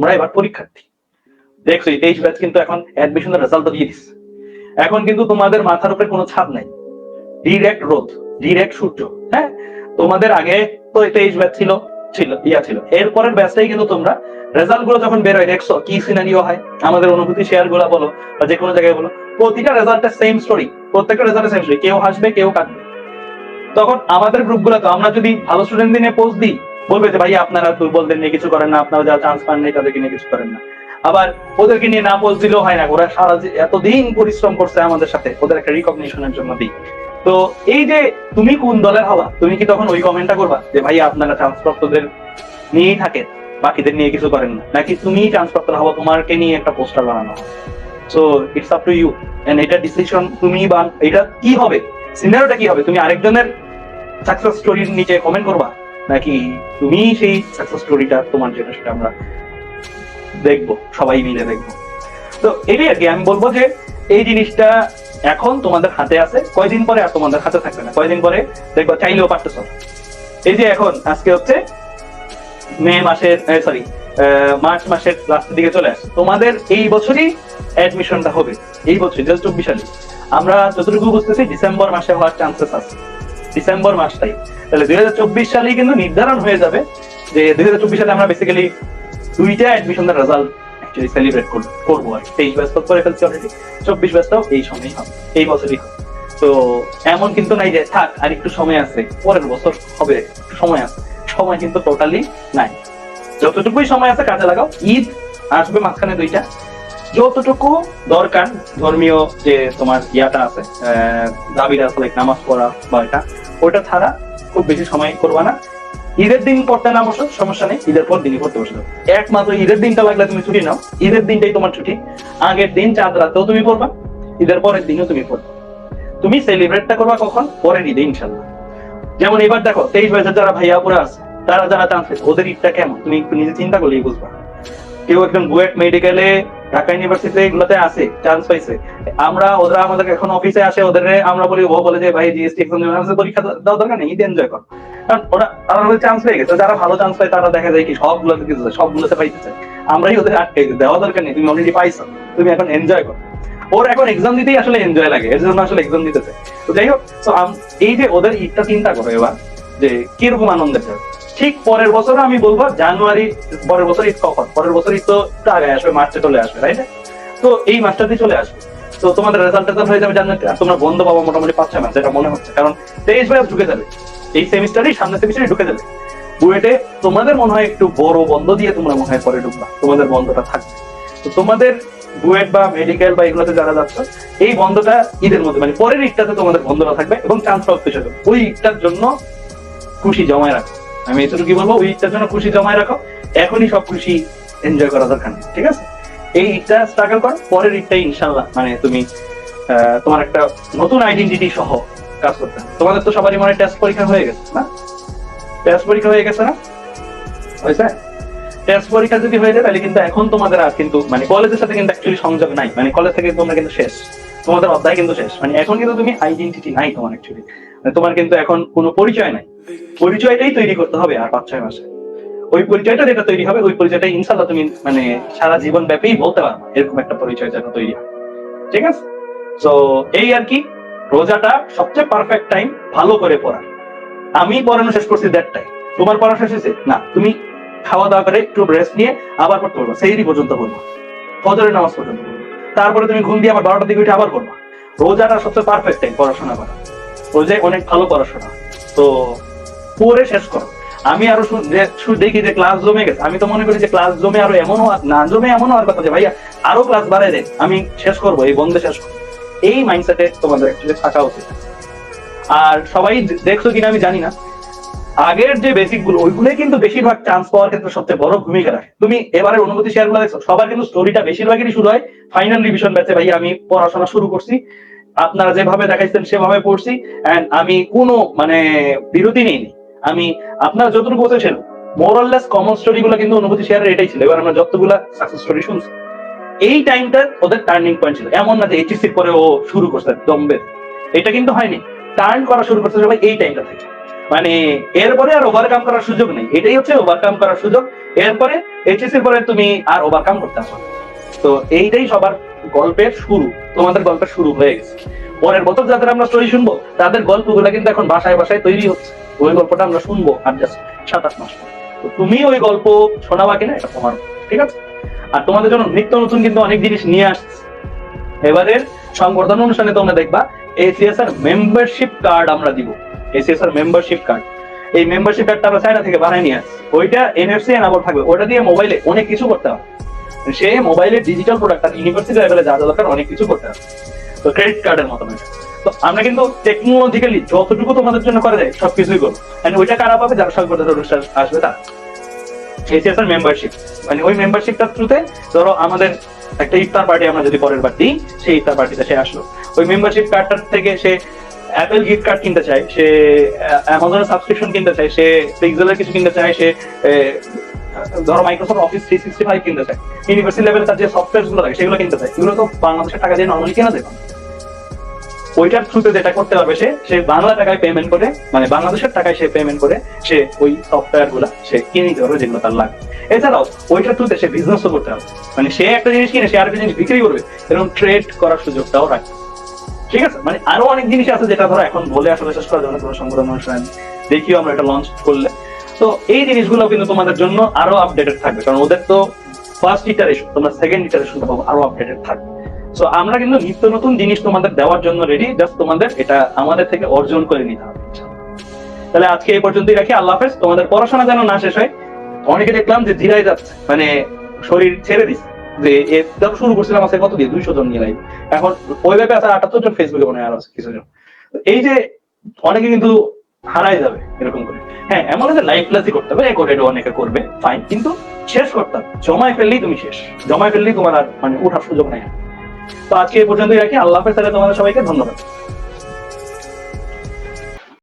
তোমরা এবার পরীক্ষার্থী। দেখছ, এই ব্যাচ কিন্তু এখন অ্যাডমিশনের রেজাল্ট দিয়ে দিচ্ছে। এখন কিন্তু তোমাদের মাথার উপরে কোনো ছাদ নাই। ডিরেক্ট রোদ ডিরেক্ট সূর্য হ্যাঁ? তোমাদের আগে তো তেইশ ব্যাচ ছিল ছিল, ইয়া ছিল। এরপরের ব্যাচটাই কিন্তু তোমরা রেজাল্টগুলো যখন বের হয়, দেখছ, কি সিনারিও হয়, আমাদের অনুভূতি শেয়ারগুলো বলো, বা যে কোনো জায়গায় বলো, প্রতিটা রেজাল্টের সেম স্টোরি প্রত্যেকটা রেজাল্টের সেম স্টোরি কেউ হাসবে, কেউ কাঁদবে। তখন আমাদের গ্রুপগুলো তো আমরা যদি ভালো স্টুডেন্ট নিয়ে পোস্ট দিই বলবে যে ভাই আপনারা দুর্বলদের নিয়ে কিছু করেন না, আপনারা যারা চান্স পান নেই তাদেরকে নিয়ে কিছু করেন না। আবার ওদেরকে নিয়ে না পোস্ট দিলেও হয় না, ওরা সারা এতদিন পরিশ্রম করছে আমাদের সাথে, ওদের একটা রিকগনিশনের জন্য দিই। তো এই যে তুমি কোন দলের হওয়া, তুমি কি তখন ওই কমেন্টটা করবা যে ভাই আপনারা চান্সপ্রাপ্তদের নিয়েই থাকেন, বাকিদের নিয়ে কিছু করেন না? নাকি তুমি চান্সপ্রাপ্ত হওয়া তোমাকে নিয়ে একটা পোস্টার বানানো? So it's up to you and এটা ডিসিশন তুমি বা এটা কি হবে? সিনারিওটা কি হবে? তুমি আরেকজনের সাকসেস স্টোরির নিচে কমেন্ট করবা? নাকি তুমি সেই সাকসেস স্টোরিটা তোমার যেটা সেটা আমরা দেখব, সবাই মিলে দেখব। তো এটাই আর কি, আমি বলব যে এই জিনিসটা এখন তোমাদের হাতে আছে, কয়দিন পরে আর তোমাদের হাতে থাকবে না, কয়দিন পরে দেখব চাইলেও পারতেছ এই যে এখন, আজকে হচ্ছে মে মাসের সরি মার্চ মাসের লাস্টের দিকে চলে আসছে। তোমাদের এই বছরই অ্যাডমিশনটা হবে, এই বছর জাস্ট চব্বিশ সালে। আমরা যতটুকু বুঝতেছি, ডিসেম্বর মাসে হওয়ার চান্সেস আছে। ডিসেম্বর মাসটাই তাহলে দুই হাজার চব্বিশ সালেই কিন্তু নির্ধারণ হয়ে যাবে যে দুই হাজার চব্বিশ সালে আমরা বেসিক্যালি দুইটা অ্যাডমিশনের রেজাল্ট সেলিব্রেট করব আর তেইশ ব্যস্ত করে ফেলছি অলরেডি চব্বিশ ব্যস্তাও এই সময়ই হবে। এই বছরই হবে। তো এমন কিন্তু নাই যে থাক, আর একটু সময় আছে। পরের বছর হবে। সময় আছে। সময় কিন্তু টোটালি নাই। যতটুকুই সময় আছে কাজে লাগাও। ঈদ আসবে মাঝখানে দুইটা। যতটুকু দরকার ধর্মীয় যে তোমার ইয়াটা আছে দাবিটা আছে নামাজ পড়া বা এটা ওটা ছাড়া খুব বেশি সময় করবা না। ঈদের দিন পড়তে না বসো, সমস্যা নেই, ঈদের পর দিনই পড়তে বসো। একমাত্র ঈদের দিনটা লাগলে তুমি ছুটি নাও, ঈদের দিনটাই তোমার ছুটি। আগের দিন চাঁদ রাতেও তুমি পড়বা, ঈদের পরের দিনও তুমি পড়বা। তুমি সেলিব্রেটটা করবা কখন? পরের ঈদে ইনশাল্লাহ যেমন এবার দেখো, তেইশ বছর যারা ভাইয়া পুরা আছে, তারা যারা চান্স ওদের ঈদটা কেমন? তুমি একটু নিজে চিন্তা করলেই বুঝবা। কেউ একজন বুয়েট মেডিকেলে ঢাকা ইউনিভার্সিটি এগুলোতে আছে চান্স পাইছে। আমরা, ওরা আমাদের এখন অফিসে আসে ওদের আমরা বলি, ও বলে যে, ভাই জিএসটি পরীক্ষা দেওয়া দরকার নেই এনজয় কর। কারণ ওরা তারা চান্স পেয়ে গেছে। যারা ভালো চান্স পায়, তারা দেখা যায় কি, সবগুলোতে সবগুলোতে পাইতে চায় আমরাই ওদের আটকে দেওয়া দরকার নেই, তুমি অলরেডি পাইছো, তুমি এখন এনজয় করো। ওর এখন এক্সাম দিতেই আসলে এনজয় লাগে, এর জন্য আসলে এক্সাম দিতেছে। তো যাই হোক, তো এই যে ওদের ঈদটা চিন্তা করো এবার, যে কীরকম আনন্দের যাবে ঠিক পরের বছর আমি বলব জানুয়ারি, পরের বছর ঈদ কখন? পরের বছর ঈদ তো আগে আসবে, মার্চে চলে আসবে, তাই না? তো এই মাসটাতে চলে আসবে। তো তোমাদের রেজাল্ট টেজাল্ট হয়ে যাবে জানুয়ারি আর তোমরা বন্ধ পাবো মোটামুটি পাঁচ ছয় মাস যেটা মনে হচ্ছে। কারণ তেইশ ব্যাচ ঢুকে যাবে। এই সেমিস্টারই, সামনের সেমিস্টারে ঢুকে যাবে। বুয়েটে তোমাদের মনে হয় একটু বড় বন্ধ দিয়ে তোমরা মনে হয় পরে ঢুকবা। তোমাদের বন্ধটা থাকবে। তো তোমাদের বুয়েট বা মেডিকেল বা এগুলোতে যারা যাচ্ছ, এই বন্ধটা ঈদের মধ্যে মানে পরের ঈদটাতে তোমাদের বন্ধটা থাকবে এবং চান্স পাওয়া পেছনে ওই ঈদটার জন্য খুশি, জমায় রাখো। আমি এতটুকু বলব, ওই ঈদটার জন্য খুশি জমায় রাখো। এখনই সব খুশি এনজয় করা দরকার ঠিক আছে? এই ঈদটা স্ট্রাগল করো, পরের ঈদটাই ইনশাল্লাহ মানে তুমি তোমার একটা নতুন আইডেন্টিটি সহ কাজ করতে তোমাদের তো সবারই মনে টেস্ট পরীক্ষা হয়ে গেছে, না? টেস্ট পরীক্ষা হয়ে গেছে না? হয়েছে? টেস্ট পরীক্ষা যদি হয়ে যায়, তাহলে কিন্তু এখন তোমাদের আর কিন্তু মানে কলেজের সাথে কিন্তু অ্যাকচুয়ালি সংযোগ নাই। মানে কলেজ থেকে তোমরা কিন্তু শেষ, তোমাদের অধ্যায় কিন্তু শেষ। মানে এখন কিন্তু তুমি আইডেন্টিটি নাই তোমার অ্যাকচুয়ালি তোমার কিন্তু এখন কোনো পরিচয় নাই। পরিচয়টাই তৈরি করতে হবে আর পাঁচ, ছয় মাসে। ওই পরিচয়টা যেটা তৈরি হবে, ওই পরিচয়টা ইনশাল্লাহ তুমি মানে সারা জীবন ব্যাপী বলতে পারবে, এরকম একটা পরিচয় যেন তৈরি হয়। ঠিক আছে? তো এই আর কি, রোজাটা সবচেয়ে পারফেক্ট টাইম ভালো করে পড়া। আমি পড়ানো শেষ করছি টাইম তোমার পড়া শেষ হয়েছে? না, তুমি খাওয়া দাওয়া করে একটু রেস্ট নিয়ে আবার পড়তে পারব সেই পর্যন্ত পড়ব। ফজরের নামাজ পর্যন্ত পড়ব। তারপরে তুমি ঘুম দিয়ে আবার বারোটার দিকে উঠে আবার করবা রোজাটা সবচেয়ে পারফেক্ট টাইম পড়াশোনা করা। রোজায় অনেক ভালো পড়াশোনা। তো পড়ে শেষ করো। আমি আরও যে- দেখি যে ক্লাস জমে গেছে। আমি তো মনে করি যে ক্লাস জমে আরও এমন হওয়ার না জমে এমন হওয়ার কথা যে, ভাইয়া, আরও ক্লাস বাড়াই দেন আমি শেষ করব, এই বন্ধে শেষ করব। এই মাইন্ডসেটে তোমাদের অ্যাকচুয়ালি থাকা উচিত। আর সবাই দেখছ কিনা আমি জানি না। আগের যে বেসিকগুলো, ওইগুলোই কিন্তু বেশিরভাগ চান্স পাওয়ার ক্ষেত্রে সবচেয়ে বড় ভূমিকা রাখে। তুমি এবারে অনুভূতি শেয়ারগুলো দেখছ? সবার কিন্তু স্টোরিটা বেশিরভাগই শুরু হয় ফাইনাল রিভিশন ব্যাচে ভাই আমি পড়াশোনা শুরু করছি। আপনারা যেভাবে দেখাইছেন, সেভাবে পড়ছি। এন্ড আমি কোনো মানে বিরতি নেইনি। আমি, আপনারা যতটুকু বলছেন মোরাললেস কমন স্টোরি গুলো কিন্তু অনুভূতি শেয়ারের এটাই ছিল। এবার আমরা যতগুলা সাকসেস স্টোরি শুনছি। এই টাইমটা ওদের টার্নিং পয়েন্ট ছিল। এমন না যে এইচএসসি পরে ও শুরু করছে, দম্বে। এটা কিন্তু হয়নি। টার্ন করা শুরু করতে সবাই এই টাইমটা থেকে। মানে এরপরে আর ওভারকাম করার সুযোগ নেই। এটাই হচ্ছে ওভারকাম করার সুযোগ। এরপরে এইচএসসি পরে তুমি আর ওভারকাম করতে পারবে তো এইটাই সবার গল্পের শুরু, তোমাদের গল্পের শুরু হয়ে গেছে। পরের বছর যাদের আমরা স্টোরি শুনব, তাদের গল্পগুলো কিন্তু এখন বাসায় বাসায় তৈরি হচ্ছে। ওই গল্পটা আমরা শুনব আর জাস্ট সাত আট মাস তো তুমি ওই গল্প শোনাবা কিনা এটা তোমার, ঠিক আছে? আর তোমাদের জন্য নিত্য নতুন কিন্তু অনেক জিনিস নিয়ে আসছে। এবারের সংবর্ধনা অনুষ্ঠানে তোমরা দেখবা এসিএসআর মেম্বারশিপ কার্ড আমরা দিব। এসিএসআর মেম্বারশিপ কার্ড এই মেম্বারশিপ কার্ডটা আমরা চায়না থেকে বানাই নিয়ে আসছি। ওইটা এনএফসি এনাবল থাকবে। ওটা দিয়ে মোবাইলে অনেক কিছু করতে হবে। সে মোবাইলে ডিজিটাল প্রোডাক্ট আর ইউনিভার্সিটি লেভেলে যা দরকার অনেক কিছু করতে হবে তো ক্রেডিট কার্ডের মতো তো আমরা কিন্তু টেকনোলজিক্যালি যতটুকু তোমাদের জন্য করা যায়, সবকিছুই করব। এন্ড ওইটা কারা পাবে? যারা সংবর্ধনা অনুষ্ঠান আসবে তারা মেম্বারশিপ মানে ওই মেম্বারশিপটার থ্রুতে ধরো আমাদের একটা ইফতার পার্টি আমরা যদি পরের বার দিই, সেই ইফতার পার্টিতে সে আসলো। ওই মেম্বারশিপ কার্ডটার থেকে সে অ্যাপেল গিফট কার্ড কিনতে চায়, সে অ্যামাজনের সাবস্ক্রিপশন কিনতে চায়, সে পিক্সেলের কিছু কিনতে চায়, সে ধরো Microsoft Office three sixty five কিনতে চায় ইউনিভার্সিটি লেভেলে তার যে সফটওয়্যারগুলো থাকে সেগুলো কিনতে চায়, এগুলো তো বাংলাদেশের টাকা দিয়ে নর্মালি কেনা যায়। ওইটার থ্রুতে যেটা করতে পারবে সে সে বাংলা টাকায় পেমেন্ট করে মানে বাংলাদেশের টাকায় সে পেমেন্ট করে, সে ওই সফটওয়্যারগুলা সে কিনে নিতে পারবে যেগুলো তার লাগবে এছাড়াও ওইটার থ্রুতে সে বিজনেসও করতে পারবে। মানে সে একটা জিনিস কিনে, সে আরেকটা জিনিস বিক্রি করবে, এরকম ট্রেড করার সুযোগটাও রাখবে ঠিক আছে? মানে আরও অনেক জিনিস আছে যেটা ধরো এখন বলে আসলে শেষ করা যাবে না, কোনো সংবাদ অনুষ্ঠান দেখিও আমরা এটা লঞ্চ করলে। তো এই জিনিসগুলো কিন্তু তোমাদের জন্য আরও আপডেটেড থাকবে। কারণ ওদের তো ফার্স্ট ইটারেশন তোমরা সেকেন্ড ইটারেশন পাবো, আরও আপডেটেড থাকবে। সো আমরা কিন্তু নিত্য নতুন জিনিস তোমাদের দেওয়ার জন্য রেডি জাস্ট তোমাদের এটা আমাদের থেকে অর্জন করে নিতে হবে। তাহলে আজকে এই পর্যন্তই রাখি, আল্লাহ হাফেজ। তোমাদের পড়াশোনা যেন না শেষ হয়, অনেকে দেখলাম যে ধীরাই যাচ্ছে মানে শরীর ছেড়ে দিচ্ছে। যে এ যখন শুরু করছিলাম আজকে কত দিয়ে? দুইশো জন নিয়ে লাইভ এখন ওই আছে আটাত্তর জন ফেসবুকে মনে হয় আরও আছে কিছু জন এই যে অনেকে কিন্তু হারাই যাবে এরকম করে। হ্যাঁ এমন যে লাইফ ক্লাসই করতে হবে করে এটা অনেকে করবে ফাইন কিন্তু শেষ করতে হবে, জমায় ফেললেই তুমি শেষ, জমায় ফেললেই তোমার আর মানে ওঠার সুযোগ নাই। তো আজকে এই পর্যন্তই রাখি, আল্লাহ হাফেজ, তাহলে তোমাদের সবাইকে ধন্যবাদ।